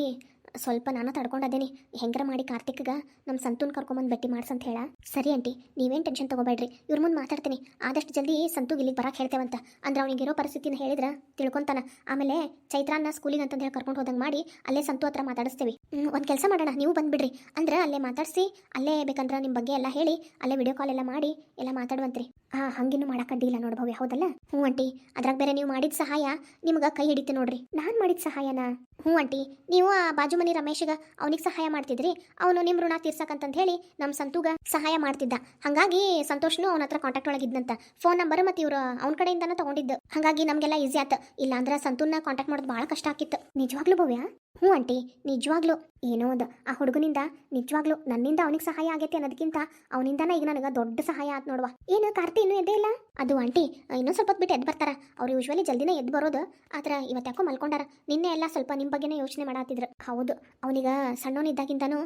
[SPEAKER 1] ಸ್ವಲ್ಪ ನಾನು ತಡ್ಕೊಂಡದೇನಿ. ಹೆಂಗಾರ ಮಾಡಿ ಕಾರ್ತಿಕ್ಗ ನಮ್ಮ ಸಂತೂನ್ ಕರ್ಕೊಂಬಂದು ಭೇಟಿ ಮಾಡ್ಸಂತ ಹೇಳ. ಸರಿ ಆಂಟಿ, ನೀವೇನು ಟೆನ್ಷನ್ ತಗೋಬೇಡ್ರಿ. ಇವ್ರ ಮುಂದೆ ಮಾತಾಡ್ತೀನಿ. ಆದಷ್ಟು ಜಲ್ದಿ ಸಂತೂಗ್ ಇಲ್ಲಿಗೆ ಬರಕ್ಕೆ ಹೇಳ್ತೇವಂತ. ಅಂದ್ರೆ ಅವ್ನಿಗಿರೋ ಪರಿಸ್ಥಿತಿನ ಹೇಳಿದ್ರೆ ತಿಳ್ಕೊಂತಾನ. ಆಮೇಲೆ ಚೈತ್ರಾನ್ನ ಸ್ಕೂಲಿಗೆ ಅಂತಂದು ಹೇಳಿ ಕರ್ಕೊಂಡು ಹೋದಂಗೆ ಮಾಡಿ ಅಲ್ಲೇ ಸಂತು ಹತ್ರ ಮಾತಾಡಿಸ್ತೀವಿ. ಒಂದು ಕೆಲಸ ಮಾಡೋಣ, ನೀವು ಬಂದುಬಿಡ್ರಿ ಅಂದ್ರೆ ಅಲ್ಲೇ ಮಾತಾಡಿಸಿ, ಅಲ್ಲೇ ಬೇಕಂದ್ರೆ ನಿಮ್ಮ ಬಗ್ಗೆ ಎಲ್ಲ ಹೇಳಿ, ಅಲ್ಲೇ ವಿಡಿಯೋ ಕಾಲ್ ಎಲ್ಲ ಮಾಡಿ, ಎಲ್ಲ ಮಾತಾಡುವಂತ್ರಿ. ಹಾ ಹಂಗೇನು ಮಾಡಕ್ ನೋಡಿ ಭವ್ಯ, ಹೌದಲ್ಲ? ಹ್ಞೂ ಆಂಟಿ, ಅದ್ರಾಗ ಬೇರೆ ನೀವು ಮಾಡಿದ ಸಹಾಯ ನಿಮ್ಗೆ ಕೈ ಹಿಡಿತು ನೋಡ್ರಿ. ನಾನು ಮಾಡಿದ ಸಹಾಯನ? ಹ್ಞೂ ಆಂಟಿ, ನೀವು ಆ ಬಾಜು ಮನಿ ರಮೇಶ್ಗ ಅವನಿಗೆ ಸಹಾಯ ಮಾಡ್ತಿದ್ರಿ, ಅವನು ನಿಮ್ಮ ಋಣ ತೀರ್ಸಕಂತಂತ ಹೇಳಿ ನಮ್ಮ ಸಂತೂಗ ಸಹಾಯ ಮಾಡ್ತಿದ್ದ. ಹಂಗಾಗಿ ಸಂತೋಷ್ನು ಅವನ ಹತ್ರ ಕಾಂಟ್ಯಾಕ್ಟ್ ಒಳಗಿದ್ನಂತ ಫೋನ್ ನಂಬರ್ ಮತ್ತೆ ಇವ್ರು ಅವ್ನ ಕಡೆಯಿಂದನ ತಗೊಂಡಿದ್ದು. ಹಂಗಾಗಿ ನಮಗೆಲ್ಲ ಈಸಿ ಆತ. ಇಲ್ಲ ಅಂದ್ರೆ ಸಂತೂನ್ನ ಕಾಂಟ್ಯಾಕ್ಟ್ ಮಾಡೋದು ಭಾಳ ಕಷ್ಟ ಆಕಿತ್ತು ನಿಜವಾಗ್ಲೂ ಭವ್ಯ? ಹ್ಞೂ ಆಂಟಿ, ನಿಜವಾಗ್ಲೂ. ಏನೋ ಒಂದು, ಆ ಹುಡುಗನಿಂದ, ನಿಜವಾಗ್ಲೂ ನನ್ನಿಂದ ಅವನಿಗೆ ಸಹಾಯ ಆಗೈತೆ ಅನ್ನೋದಕ್ಕಿಂತ ಅವನಿಂದನೇ ಈಗ ನನಗೆ ದೊಡ್ಡ ಸಹಾಯ ಆತ್ ನೋಡುವ. ಏನು, ಕಾರ್ತಿ ಇನ್ನೂ ಎದ್ದೇ ಇಲ್ಲ? ಅದು ಆಂಟಿ ಇನ್ನೂ ಸ್ವಲ್ಪ ಬಿಟ್ಟು ಎದ್ದು ಬರ್ತಾರ. ಅವ್ರು ಯೂಶ್ವಲಿ ಜಲ್ದಿನೇ ಎದ್ದು ಬರೋದು. ಆದ್ರೆ ಇವತ್ತು ಯಾಕೋ ಮಲ್ಕೊಂಡಾರ. ನಿನ್ನೆ ಎಲ್ಲ ಸ್ವಲ್ಪ ನಿಮ್ಮ ಬಗ್ಗೆನೇ ಯೋಚನೆ ಮಾಡತ್ತಿದ್ರು ಹೌದು, ಅವನಿಗೆ ಸಣ್ಣವನಿದ್ದಾಗಿಂದನೂ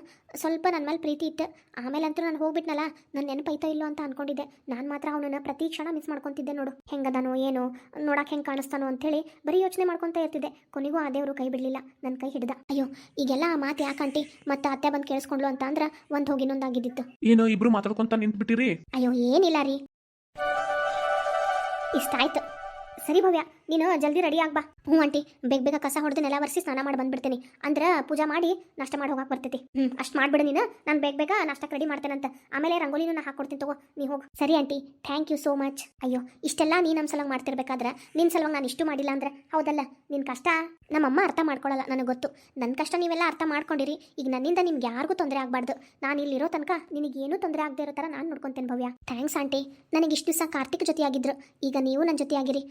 [SPEAKER 1] ಸ್ವಲ್ಪ ನನ್ನ ಮೇಲೆ ಪ್ರೀತಿ ಇತ್ತು. ಆಮೇಲೆ ಅಂತೂ ನಾನು ಹೋಗ್ಬಿಟ್ನಲ್ಲ ನನ್ನ ನೆನಪೈತೋ ಇಲ್ಲೋ ಅಂತ ಅನ್ಕೊಂಡಿದ್ದೆ. ನಾನು ಮಾತ್ರ ಅವನನ್ನ ಪ್ರತಿ ಕ್ಷಣ ಮಿಸ್ ಮಾಡ್ಕೊತಿದ್ದೆ ನೋಡು. ಹೆಂಗದಾನೋ, ಏನೋ ನೋಡಕ್ಕೆ ಹೆಂಗೆ ಕಾಣಿಸ್ತಾನೋ ಅಂತೇಳಿ ಬರೀ ಯೋಚನೆ ಮಾಡ್ಕೊತಾ ಇರ್ತಿದ್ದೆ. ಕೊನೆಗೂ ಆ ದೇವರು ಕೈ ಬಿಡಲಿಲ್ಲ. ನನ್ನ ಕೈ ಅಯ್ಯೋ ಈಗೆಲ್ಲ ಆ ಮಾತು ಯಾಕಂಟಿ ಮತ್ತೆ ಅತ್ತೆ ಬಂದು ಕೇಳಿಸ್ಕೊಂಡ್ಲು ಅಂತ ಅಂದ್ರ ಒಂದ್ ಹೋಗಿ ಇನ್ನೊಂದಾಗಿದ್ದಿತ್ತು.
[SPEAKER 2] ಏನು ಇಬ್ರು ಮಾತಾಡ್ಕೊಂತ ನಿಂತ್ಬಿಟ್ಟಿರಿ?
[SPEAKER 1] ಅಯ್ಯೋ ಏನಿಲ್ಲ ರೀ. ಇಷ್ಟ ಆಯ್ತು. ಸರಿ ಭವ್ಯ ನೀನು ಜಲ್ದಿ ರೆಡಿ ಆಗ್ಬಾ. ಹ್ಞೂ ಆಂಟಿ, ಬೇಗ ಬೇಗ ಕಸ ಹೊಡೆದು ನೆಲ ಒರೆಸಿ ಸ್ನಾನ ಮಾಡಿ ಬಂದ್ಬಿಡ್ತೀನಿ. ಅಂದ್ರೆ ಪೂಜಾ ಮಾಡಿ ನಾಷ್ಟ ಮಾಡಿ ಹೋಗಕ್ಕೆ ಬರ್ತೈತಿ. ಹ್ಞೂ ಅಷ್ಟು ಮಾಡಿಬಿಡು ನೀನು. ನಾನು ಬೇಗ ಬೇಗ ನಾಷ್ಟಕ್ಕೆ ರೆಡಿ ಮಾಡ್ತೇನಂತ. ಆಮೇಲೆ ರಂಗೋಲಿನೂ ನಾನು ಹಾಕ್ಕೊಡ್ತೀನಿ ತಗೋ. ನೀ ಹೋಗು. ಸರಿ aunty thank you so much ಅಯ್ಯೋ, ಇಷ್ಟೆಲ್ಲ ನೀ ನಮ್ಮ ಸಲುವಾಗಿ ಮಾಡ್ತಿರ್ಬೇಕಾದ್ರೆ ನಿನ್ನ ಸಲುವಾಗಿ ನಾನು ಇಷ್ಟು ಮಾಡಿಲ್ಲ ಅಂದ್ರೆ ಹೌದಲ್ಲ? ನಿನ್ನ ಕಷ್ಟ ನಮ್ಮಮ್ಮ ಅರ್ಥ ಮಾಡ್ಕೊಳ್ಳಲ್ಲ ನನಗೆ ಗೊತ್ತು. ನನ್ನ ಕಷ್ಟ ನೀವೆಲ್ಲ ಅರ್ಥ ಮಾಡ್ಕೊಂಡಿರಿ. ಈಗ ನನ್ನಿಂದ ನಿಮ್ಗೆ ಯಾರಿಗೂ ತೊಂದರೆ ಆಗಬಾರ್ದು. ನಾನು ಇಲ್ಲಿರೋ ತನಕ ನಿನಗೆ ಏನೂ ತೊಂದರೆ ಆಗದೆ ಇರೋ ಥರ ನಾನು ನೋಡ್ಕೊತೇನೆ ಭವ್ಯ. Thanks aunty. ನನಗೆ ಇಷ್ಟು ದಿವಸ ಕಾರ್ತಿಕ್ ಜೊತೆಯಾಗಿದ್ರು. ಈಗ ನೀವು ನನ್ನ ಜೊತೆಯಾಗಿರಿ. ಆಗಿರಿ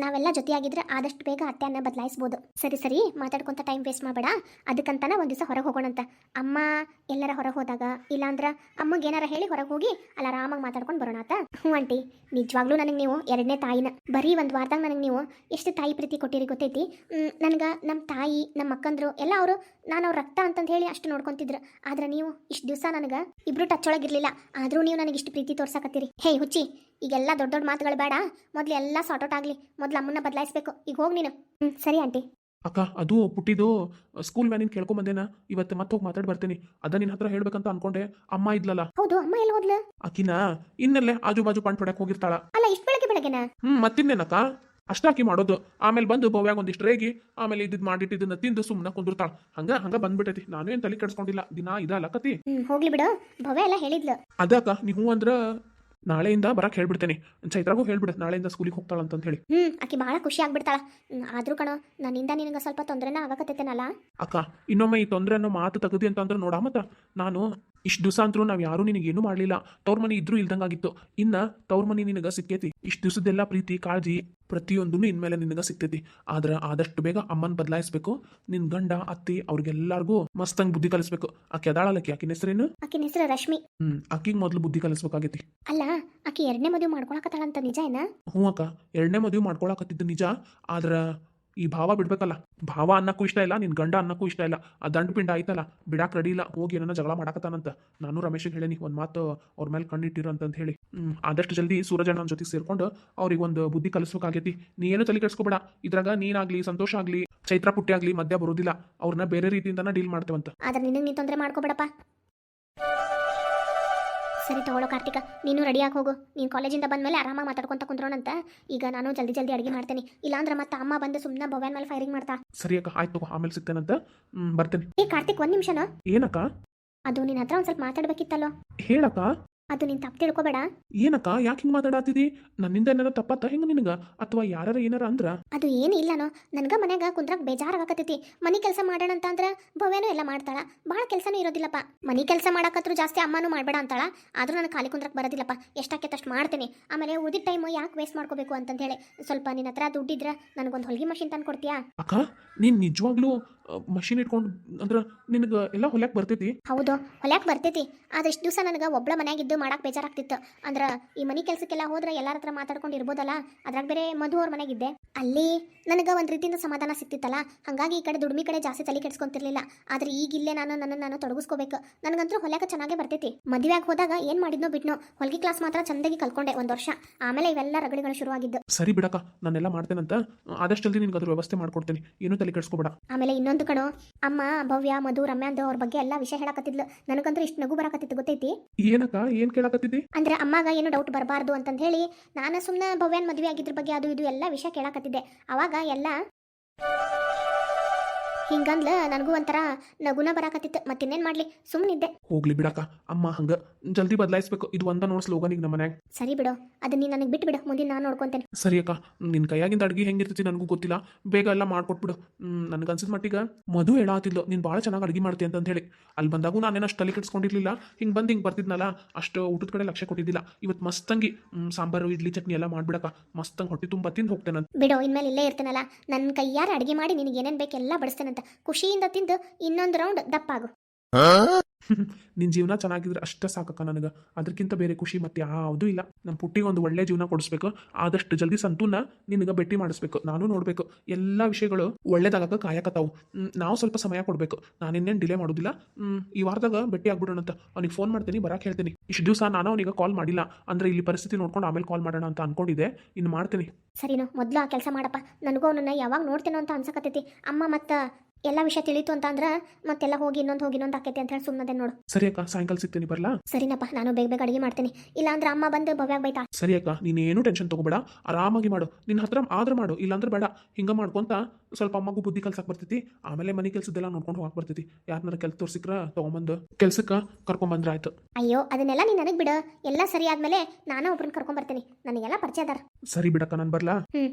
[SPEAKER 1] ನಾವೆಲ್ಲ ಜೊತೆಯಾಗಿದ್ರೆ ಆದಷ್ಟು ಬೇಗ ಅತ್ತೆಯನ್ನ ಬದಲಾಯಿಸ್ಬೋದು. ಸರಿ ಸರಿ, ಮಾತಾಡ್ಕೊಂತ ಟೈಮ್ ವೇಸ್ಟ್ ಮಾಡಬೇಡ. ಅದಕ್ಕಂತಾನ ಒಂದು ದಿವಸ ಹೊರಗೆ ಹೋಗೋಣಂತ. ಅಮ್ಮ, ಎಲ್ಲರ ಹೊರಗೆ ಹೋದಾಗ? ಇಲ್ಲಾಂದ್ರೆ ಅಮ್ಮಗೆ ಏನಾರ ಹೇಳಿ ಹೊರಗೆ ಹೋಗಿ ಅಲ್ಲ ಆರಾಮಾಗಿ ಮಾತಾಡ್ಕೊಂಡು ಬರೋಣ ಆತ ಹ್ಞೂ ಆಂಟಿ, ನಿಜವಾಗ್ಲೂ ನನಗೆ ನೀವು ಎರಡನೇ ತಾಯಿನ, ಬರೀ ಒಂದು ವಾರದಾಗ ನನಗೆ ನೀವು ಎಷ್ಟು ತಾಯಿ ಪ್ರೀತಿ ಕೊಟ್ಟಿರಿ ಗೊತ್ತೈತಿ? ನನಗೆ ನಮ್ಮ ತಾಯಿ ನಮ್ಮ ಅಕ್ಕಂದ್ರು, ಎಲ್ಲ ಅವರು ನಾನು ಅವ್ರ ರಕ್ತ ಅಂತಂದು ಹೇಳಿ ಅಷ್ಟು ನೋಡ್ಕೊಂತಿದ್ರು. ಆದ್ರೆ ನೀವು ಇಷ್ಟು ದಿವಸ ನನಗೆ ಇಬ್ರು ಟಚ್ ಒಳಗಿರಲಿಲ್ಲ. ಆದರೂ ನೀವು ನನಗೆ ಇಷ್ಟು ಪ್ರೀತಿ ತೋರ್ಸಾಕತ್ತೀರಿ. ಹೇ ಹುಚ್ಚಿ ಈಗೆಲ್ಲ ದೊಡ್ಡ ದೊಡ್ಡ ಮಾತುಗಳು ಬೇಡ. ಮೊದಲು ಎಲ್ಲ ಸಾರ್ಟ್ ಔಟ್ ಆಗಲಿ. ಮೊದಲು ಅಮ್ಮನ್ನ ಬದಲಾಯಿಸ್ಬೇಕು. ಈಗ ಹೋಗಿ ನೀನು. ಹ್ಞೂ ಸರಿ ಆಂಟಿ.
[SPEAKER 2] ಅಕ್ಕ ಅದು ಪುಟ್ಟಿದು ಸ್ಕೂಲ್ ವ್ಯಾನಿನ ಕೇಳ್ಕೊಂಬಂದೇನ ಇವತ್ತು ಮತ್ತೆ ಹೋಗಿ ಮಾತಾಡಿ ಬರ್ತೀನಿ. ಅದ ನಿನ್ನ ಹತ್ರ ಹೇಳ್ಬೇಕಂತ ಅನ್ಕೊಂಡೆ. ಅಮ್ಮ ಇದ್ಲಲ್ಲ?
[SPEAKER 1] ಹೌದು ಅಮ್ಮ ಎಲ್ಲ ಹೋದ್ಲ?
[SPEAKER 2] ಆಕಿನ ಇನ್ನಲ್ಲೇ ಆಜು ಬಾಜು ಪಂಟ್ ಹೊಡ್ಯಾಕ್ ಹೋಗಿರ್ತಾಳ.
[SPEAKER 1] ಅಲ್ಲ ಇಷ್ಟು ಬೆಳಗ್ಗೆ ಬೆಳಗ್ಗೆನಾ?
[SPEAKER 2] ಹ್ಮ್ ಮತ್ತಿನ್ನೇನಕ್ಕ? ಅಷ್ಟಾಕಿ ಮಾಡೋದು. ಆಮೇಲೆ ಬಂದು ಭವ್ಯಾಗ ಒಂದಿಷ್ಟು ರೇಗಿ ಆಮೇಲೆ ಇದ್ದಿದ್ ಮಾಡಿಟ್ಟು ಇದನ್ನ ತಿಂದು ಸುಮ್ಮನೆ ಕುಂದಿರ್ತಾಳ ಹಂಗ ಹಂಗ ಬಂದ್ಬಿಟ್ಟೈತಿ ನಾನು ಏನ್ ತಲೆ ಕೆಡ್ಸ್ಕೊಂಡಿಲ್ಲ. ದಿನ ಇದಲ್ಲ ಕತಿ.
[SPEAKER 1] ಹೋಗ್ಲಿ ಬಿಡು. ಭವ್ಯ ಎಲ್ಲ ಹೇಳಿದ್ಲು.
[SPEAKER 2] ಅದಕ್ಕ ನೀವು ಅಂದ್ರ ನಾಳೆಯಿಂದ ಬರಕ್ ಹೇಳ್ಬಿಡ್ತೇನೆ. ಚೈತ್ರಾಗೂ ಹೇಳ್ಬಿಡ ನಾಳೆಯಿಂದ ಸ್ಕೂಲಿಗೆ ಹೋಗ್ತಾಳಂತ ಹೇಳಿ.
[SPEAKER 1] ಹ್ಮ್ ಆಕಿ ಬಹಳ ಖುಷಿ ಆಗ್ಬಿಡ್ತಾಳ. ಆದ್ರೂ ಕಣ ನನ್ನಿಂದ ನಿನಗ ಸ್ವಲ್ಪ ತೊಂದರೆನ ಆಗಕತ್ತೈತೇನಲ್ಲ
[SPEAKER 2] ಅಕ್ಕ ಇನ್ನೊಮ್ಮೆ ಈ ತೊಂದರೆ ಅನ್ನೋ ಮಾತು ತೆಗದಿ ಅಂತಂದ್ರೆ ನೋಡ ಮತ್ತ. ನಾನು ಇಷ್ಟು ದಿವಸ ಅಂತರೂ ನಾವು ಯಾರೂ ಏನೂ ಮಾಡಲಿಲ್ಲ. ತವ್ರ ಮನೆ ಇದ್ರೂ ಇಲ್ದಂಗಾಗಿತ್ತು. ಇನ್ನ ತವ್ರ ಮನೆ ನಿನಗೆ ಸಿಕ್ಕೈತಿ. ಇಷ್ಟು ದಿವಸದೆಲ್ಲ ಪ್ರೀತಿ ಕಾಳಜಿ ಪ್ರತಿಯೊಂದೂ ಇನ್ಮೇಲೆ ನಿನಗೆ ಸಿಗ್ತೈತಿ. ಆದ್ರೆ ಆದಷ್ಟು ಬೇಗ ಅಮ್ಮನ ಬದಲಾಯಿಸ್ಬೇಕು. ನಿನ್ ಗಂಡ ಅತ್ತಿ ಅವ್ರಿಗೆಲ್ಲರಿಗೂ ಮಸ್ತಂಗ್ ಬುದ್ಧಿ ಕಲಿಸ್ಬೇಕು. ಆಕೆ ಅದಾಳಲ್ಲಕ್ಕೆ ಆಕಿನ ಹೆಸರೇನು?
[SPEAKER 1] ಆಕಿನ ಹೆಸರು ರಶ್ಮಿ.
[SPEAKER 2] ಹ್ಮ್ ಆಕಿಗೆ ಮೊದಲು ಬುದ್ಧಿ ಕಲಿಸ್ಬೇಕಾಗೈತಿ.
[SPEAKER 1] ಅಲ್ಲ ಆಕಿ ಎರಡನೇ ಮದುವೆ ಮಾಡ್ಕೊಳಕತ್ತಾಳಂತ ನಿಜ ಏನ?
[SPEAKER 2] ಹ್ಞೂ ಅಕ್ಕ ಎರಡನೇ ಮದುವೆ ಮಾಡ್ಕೊಳಕತ್ತಿದ್ದು ನಿಜ. ಆದ್ರೆ ಈ ಭಾವ ಬಿಡ್ಬೇಕಲ್ಲ. ಭಾವ ಅನ್ನಕ್ಕೂ ಇಷ್ಟ ಇಲ್ಲ, ನಿನ್ ಗಂಡ ಅನ್ನಕ್ಕೂ ಇಷ್ಟ ಇಲ್ಲ, ಆ ದಂಡ ಪಿಂಡ ಆಯ್ತಲ್ಲ, ಬಿಡಾಕ್ ರೆಡಿ ಇಲ್ಲ, ಹೋಗಿ ಏನನ್ನ ಜಗಳ ಮಾಡಾಕತ್ತಾನಂತ. ನಾನು ರಮೇಶಿಗೆ ಹೇಳೇನಿ ಒಂದು ಮಾತು ಅವ್ರ ಮೇಲೆ ಕಣ್ಣಿಟ್ಟಿರು ಅಂತ ಹೇಳಿ. ಆದಷ್ಟು ಜಲ್ದಿ ಸೂರಜಣ್ಣನ ಜೊತೆಗೆ ಸೇರ್ಕೊಂಡು ಅವ್ರಿಗೆ ಒಂದು ಬುದ್ಧಿ ಕಲಿಸ್ಬೇಕಾಗೈತಿ. ನೀ ಏನು ತಲೆ ಕೆಡಿಸ್ಕೊಬೇಡ, ಇದ್ರಾಗ ನೀನಾಗ್ಲಿ, ಸಂತೋಷ ಆಗ್ಲಿ, ಚೈತ್ರ ಪುಟ್ಟಿ ಆಗ್ಲಿ ಮಧ್ಯ ಬರೋದಿಲ್ಲ ಅವ್ರನ್ನ ಬೇರೆ ರೀತಿಯಿಂದನ ಡೀಲ್ ಮಾಡ್ತೇವಂತ.
[SPEAKER 1] ಆದ್ರೆ ನಿನಗೆ ನೀ ತೊಂದರೆ ಮಾಡ್ಕೋಬೇಡಪ್ಪ. ಸರಿ ತಗೊಳ್ಳೋ ಕಾರ್ತಿಕ ನೀನು ರೆಡಿಯಾಗಿ ಹೋಗು. ನೀನು ಕಾಲೇಜಿಂದ ಬಂದ ಮೇಲೆ ಆರಾಮಾಗಿ ಮಾತಾಡ್ಕೊಂತ ಕುಂತ್ರೋಣಂತ ಈಗ ನಾನು ಜಲ್ದಿ ಜಲ್ದಿ ಅಡುಗೆ ಮಾಡ್ತೀನಿ. ಇಲ್ಲಾಂದ್ರೆ ಮತ್ತೆ ಅಮ್ಮ ಬಂದು ಸುಮ್ಮನೆ ಭವ್ಯನ ಮೇಲೆ ಫೈರಿಂಗ್ ಮಾಡ್ತಾ.
[SPEAKER 2] ಸರಿ ಅಕ್ಕ ಆಯ್ತು ಆಮೇಲೆ ಸಿಗ್ತೇನಂತ. ಬರ್ತೇನೆ.
[SPEAKER 1] ಏ ಕಾರ್ತಿಕ್ ಒಂದ್ ನಿಮಿಷನ?
[SPEAKER 2] ಏನಕ್ಕ?
[SPEAKER 1] ಅದು ನಿನ್ನ ಹತ್ರ ಒಂದ್ ಸ್ವಲ್ಪ ಮಾತಾಡ್ಬೇಕಿತ್ತಲ್ಲೋ?
[SPEAKER 2] ಹೇಳಕ್ಕ?
[SPEAKER 1] ಅದು ನೀನು ತಪ್ಪು ತಿಳ್ಕೊಬೇಡ.
[SPEAKER 2] ಏನಕ್ಕ ಯಾಕೆ ಹಿಂಗೆ ಮಾತಾಡತ್ತಿದಿ ನನ್ನಿಂದ ಏನಾರ ತಪ್ಪತ್ತ ಹೆಂಗ ನಿನಗ? ಅಥವಾ ಯಾರು ಏನಾರ ಅಂದ್ರ?
[SPEAKER 1] ಅದು ಏನು ಇಲ್ಲನೋ ನನಗೆ ಮನ್ಯಾಗ ಕುಂದ್ರಾಗ ಬೇಜಾರಾಗತ್ತೈತಿ ಮನೆ ಕೆಲಸ ಮಾಡೋಣ ಅಂತ ಅಂದ್ರ ಭವ್ಯನೂ ಎಲ್ಲ ಮಾಡ್ತಾಳ. ಭಾಳ ಕೆಲಸನೂ ಇರೋದಿಲ್ಲಪ್ಪ. ಮನೆ ಕೆಲಸ ಮಾಡಕತ್ರು ಜಾಸ್ತಿ ಅಮ್ಮನೂ ಮಾಡಬೇಡ ಅಂತಾಳ. ಆದ್ರೂ ನನಗೆ ಖಾಲಿ ಕುಂದ್ರಕ್ಕೆ ಬರೋದಿಲ್ಲಪ್ಪ. ಎಷ್ಟಕ್ಕೆ ತಷ್ಟು ಮಾಡ್ತೀನಿ. ಆಮೇಲೆ ಉಳಿದ ಟೈಮ್ ಯಾಕೆ ವೇಸ್ಟ್ ಮಾಡ್ಕೋಬೇಕು ಅಂತಂತ ಹೇಳಿ. ಸ್ವಲ್ಪ ನಿನ್ನ ಹತ್ರ ದುಡ್ಡಿದ್ರ ನನಗೊಂದು ಹೊಲಿಗೆ ಮಷಿನ್ ತಂದು ಕೊಡ್ತೀಯಾ
[SPEAKER 2] ಅಕ್ಕ ನೀನ್ ನಿಜವಾಗ್ಲೂ ಮಷಿನ್ ಇಟ್ಕೊಂಡು ಅಂದ್ರೆ ನಿನಗೆ ಎಲ್ಲ ಹೊಲ್ಯಾಕ್ ಬರ್ತೈತಿ?
[SPEAKER 1] ಹೌದು ಹೊಲ್ಯಾಕ್ ಬರ್ತೈತಿ. ಆದ್ರೆ ಇಷ್ಟು ದಿವಸ ನನಗೆ ಒಬ್ಳ ಮನ್ಯಾಗಿದ್ದು ಮಾಡಕ್ಕೆ ಬೇಜಾರಾಗ್ತಿತ್ತು. ಅಂದ್ರೆ ಈ ಮನಿ ಕೆಲಸಕ್ಕೆಲ್ಲ ಹೋದ್ರೆ ಎಲ್ಲರ ಹತ್ರ ಮಾತಾಡ್ಕೊಂಡು ಇರ್ಬೋದಲ್ಲ ಅದ್ರಾಗ ಬೇರೆ ಮಧು ಅವ್ರ ಮನೆಗಿದ್ದೆ ಅಲ್ಲಿ ನನಗೆ ಒಂದು ರೀತಿಯಿಂದ ಸಮಾಧಾನ ಸಿಕ್ತಿತ್ತಲ್ಲ ಹಾಗಾಗಿ ಈ ಕಡೆ ದುಡ್ಮಿ ಕಡೆ ಜಾಸ್ತಿ ತಲೆ ಕೆಡ್ಸ್ಕೊಂತಿರ್ಲಿಲ್ಲ. ಆದ್ರೆ ಈಗ ಇಲ್ಲೇ ನಾನು ನನ್ನ ನಾನು ತೊಡಗಿಸ್ಕೋಬೇಕು. ನನಗಂತೂ ಹೊಲ್ಯಾಕ ಚೆನ್ನಾಗೇ ಬರ್ತೈತಿ. ಮದುವೆಯಾಗಿ ಹೋದಾಗ ಏನು ಮಾಡಿದ್ನೋ ಬಿಟ್ನೋ ಹೊಲಿಗೆ ಕ್ಲಾಸ್ ಮಾತ್ರ ಚಂದಾಗಿ ಕಲ್ಕೊಂಡೆ ಒಂದು ವರ್ಷ. ಆಮೇಲೆ ಇವೆಲ್ಲ ರಗಡಿಗಳು ಶುರುವಾಗಿದ್ದು.
[SPEAKER 2] ಸರಿ ಬಿಡಕ್ಕ ನಾನೆಲ್ಲ ಮಾಡ್ತೇನಂತ ಆದಷ್ಟು ಜಲ್ದಿ ನಿನ್ಗೆ ಅದ್ರ ವ್ಯವಸ್ಥೆ ಮಾಡ್ಕೊಡ್ತೀನಿ. ಏನೂ ತಲೆ ಕೆಡ್ಸ್ಕೊಬೇಡ.
[SPEAKER 1] ಆಮೇಲೆ ಇನ್ನೊಂದು ಕಣೋ. ಅಮ್ಮ ಭವ್ಯ ಮಧು ರಮ್ಯಾ ಅಂದು ಅವ್ರ ಬಗ್ಗೆ ಎಲ್ಲಾ ವಿಷಯ ಹೇಳಕತ್ತಿದ್ಲು. ನನಗಂತೂ ಇಷ್ಟು ನಗು ಬರಾಕತ್ತಿತ್ತು ಗೊತ್ತೈತಿ?
[SPEAKER 2] ಏನಕ್ಕ ಏನ್ ಕೇಳಾಕತ್ತಿದ್ದಿ?
[SPEAKER 1] ಅಂದ್ರೆ ಅಮ್ಮಾಗ ಏನು ಡೌಟ್ ಬರಬಾರ್ದು ಅಂತಂದು ಹೇಳಿ ನಾನು ಸುಮ್ಮನೆ ಭವ್ಯನ್ ಮದುವೆ ಆಗಿದ್ರ ಬಗ್ಗೆ ಅದು ಇದು ಎಲ್ಲಾ ವಿಷಯ ಕೇಳಕತ್ತಿದ್ದೆ. ಅವಾಗ ಎಲ್ಲ ಹಿಂಗಂದ್ಲ ನನಗೂ ಒಂಥರ ನಗುನ ಬರಾಕತ್ತಿತ್ತು ಮತ್ತಿನ್ನೇನ್ ಮಾಡ್ಲಿ ಸುಮ್ಮನಿದ್ದೆ
[SPEAKER 2] ಹೋಗ್ಲಿ ಬಿಡಕ್ಕ ಅಮ್ಮ ಹಂಗ ಜಲ್ದಿ ಬದಲಾಯಿಸ್ಬೇಕು. ಇದು ಒಂದ ನೋಡ್ ಸ್ಲೋಗನ್ ಈಗ ನಮ್ಮ ಮನ್ಯಾಗ
[SPEAKER 1] ಸರಿ ಬಿಡು ಅದನ್ನ ನೀನು ನನಗೆ ಬಿಟ್ಟು ಬಿಡು ಮುಂದಿನ ನಾನು ನೋಡ್ಕೊಂತೇನೆ.
[SPEAKER 2] ಸರಿ ಅಕ್ಕ ನಿನ್ನ ಕೈಯಾಗಿಂದ ಅಡ್ಗೆ ಹೆಂಗಿರ್ತೈತಿ ನನಗೂ ಗೊತ್ತಿಲ್ಲ. ಬೇಗ ಎಲ್ಲ ಮಾಡ್ಕೊಟ್ಬಿಡು. ನನಗೆ ಅನ್ಸಿದ ಮಟ್ಟಿಗೆ ಮಧು ಹೇಳಾತಿದ್ಲು ನೀನು ಭಾಳ ಚೆನ್ನಾಗಿ ಅಡುಗೆ ಮಾಡ್ತಿ ಅಂತ ಹೇಳಿ. ಅಲ್ಲಿ ಬಂದಾಗೂ ನಾನೇನು ಅಷ್ಟು ತಲೆ ಕೆಡ್ಸ್ಕೊಂಡಿರ್ಲಿಲ್ಲ. ಹಿಂಗೆ ಬಂದು ಹಿಂಗೆ ಬರ್ತಿದ್ನಲ್ಲ ಅಷ್ಟು ಊಟದ ಕಡೆ ಲಕ್ಷ್ಯ ಕೊಟ್ಟಿದ್ದಿಲ್ಲ. ಇವತ್ತು ಮಸ್ತಂಗಿ ಸಾಂಬಾರು ಇಡ್ಲಿ ಚಟ್ನಿ ಎಲ್ಲ ಮಾಡ್ಬಿಡಕ್ಕ. ಮಸ್ತಂಗೆ ಹೊಟ್ಟೆ ತುಂಬ ತಿಂದು ಹೋಗ್ತೇನೆ
[SPEAKER 1] ಬಿಡೋ ಇನ್ಮೇಲೆ ಇಲ್ಲೇ ಇರ್ತೇನಲ್ಲ. ನನ್ನ ಕೈಯಾರ ಅಡಿಗೆ ಮಾಡಿ ನಿನಗೆ ಏನೇನು ಬೇಕೆಲ್ಲ ಎಲ್ಲ ಬಡಿಸ್ತೇನಂತ ಖುಷಿಯಿಂದ ತಿಂದು ಇನ್ನೊಂದು ರೌಂಡ್ ದಪ್ಪಾಗು.
[SPEAKER 2] ನಿನ್ನ ಜೀವನ ಚೆನ್ನಾಗಿದ್ರೆ ಅಷ್ಟೇ ಸಾಕಕ್ಕ ನನಗೆ. ಅದಕ್ಕಿಂತ ಬೇರೆ ಖುಷಿ ಮತ್ತೆ ಯಾವುದೂ ಇಲ್ಲ. ನಮ್ಮ ಪುಟ್ಟಿಗೆ ಒಂದು ಒಳ್ಳೆ ಜೀವನ ಕೊಡಿಸ್ಬೇಕು. ಆದಷ್ಟು ಜಲ್ದಿ ಸಂತೂನ ನಿನಗೆ ಭೇಟಿ ಮಾಡಿಸ್ಬೇಕು. ನಾನು ನೋಡಬೇಕು. ಎಲ್ಲ ವಿಷಯಗಳು ಒಳ್ಳೇದಾಗಕ್ಕೆ ಕಾಯಕತ್ತಾವು. ನಾವು ಸ್ವಲ್ಪ ಸಮಯ ಕೊಡಬೇಕು. ನಾನು ಇನ್ನೇನು ಡಿಲೇ ಮಾಡೋದಿಲ್ಲ ಈ ವಾರದಾಗ ಭೇಟಿ ಆಗ್ಬಿಡೋಣ ಅಂತ ಅವ್ನಿಗೆ ಫೋನ್ ಮಾಡ್ತೀನಿ ಬರಕ್ಕೆ ಹೇಳ್ತೀನಿ. ಇಷ್ಟು ದಿವಸ ನಾನು ಅವನಿಗೆ ಕಾಲ್ ಮಾಡಿಲ್ಲ. ಅಂದರೆ ಇಲ್ಲಿ ಪರಿಸ್ಥಿತಿ ನೋಡ್ಕೊಂಡು ಆಮೇಲೆ ಕಾಲ್ ಮಾಡೋಣ ಅಂತ ಅನ್ಕೊಂಡಿದ್ದೆ. ಇನ್ನು ಮಾಡ್ತೀನಿ.
[SPEAKER 1] ಸರಿನೋ, ಮೊದಲು ಆ ಕೆಲಸ ಮಾಡಪ್ಪ. ನನಗೂ ಅವನನ್ನ ಯಾವಾಗ ನೋಡ್ತೇನೋ ಅಂತ ಅನ್ಸಕತ್ತೈತಿ. ಅಮ್ಮ ಮತ್ತು ಎಲ್ಲ ವಿಷಯ ತಿಳಿತು ಅಂತ ಅಂದ್ರೆ ಮತ್ತೆಲ್ಲ ಹೋಗಿ ಇನ್ನೊಂದು ಹೋಗಿ ಇನ್ನೊಂದು ಆಕೈತಿ ಅಂತ ಹೇಳಿ ಸುಮ್ಮನೆ ನೋಡು.
[SPEAKER 2] ಸರಿ ಅಕ್ಕ ಸಾಯಂಕಾಲ ಸಿಗ್ತೀನಿ ಬರ್ಲಾ?
[SPEAKER 1] ಸರಿನಪ್ಪ ನಾನು ಬೇಗ ಬೇಗ ಅಡಿಗೆ ಮಾಡ್ತೀನಿ. ಇಲ್ಲಾಂದ್ರೆ ಅಮ್ಮ ಬಂದು ಭವ್ಯಾಗ ಬೈತಾ.
[SPEAKER 2] ಸರಿ ಅಕ್ಕ ಏನು ಟೆನ್ಷನ್ ತಗೋಬೇಡ. ಆರಾಮಾಗಿ ಮಾಡು. ನಿನ್ನ ಹತ್ರ ಆದ್ರೆ ಮಾಡು ಇಲ್ಲಾಂದ್ರೆ ಬೇಡ. ಹಿಂಗ ಮಾಡ್ಕೊಂತ ಸ್ವಲ್ಪ ಅಮ್ಮಗೂ ಬುದ್ಧಿ ಕಲ್ಸಕ್ ಬರ್ತೈತಿ. ಆಮೇಲೆ ಮನೆ ಕೆಲ್ಸದೆಲ್ಲ ನೋಡ್ಕೊಂಡು ಹೋಗಕ್ ಬರ್ತೈತಿ. ಯಾರನ್ನಾರ ಕೆಲಸ ತೋರ್ಸಿಕ್ರ ತಗೊಂಬಂದು. ಕೆಲ್ಸಕ್ಕೆ ಕರ್ಕೊಂಬಂದ್ರ ಆಯ್ತು.
[SPEAKER 1] ಅಯ್ಯೋ ಅದನ್ನೆಲ್ಲ ನೀನ್ ನನಗೆ ಬಿಡು. ಎಲ್ಲ ಸರಿ ಆದ್ಮೇಲೆ ನಾನು ಒಬ್ರನ್ನ ಕರ್ಕೊಂಡ್ ಬರ್ತೀನಿ ನನಗೆಲ್ಲ ಪರಿಚಯ ಅದಾರ.
[SPEAKER 2] ಸರಿ ಬಿಡಕ್ಕ ನಾನು ಬರ್ಲಾ?
[SPEAKER 1] ಹ್ಞೂ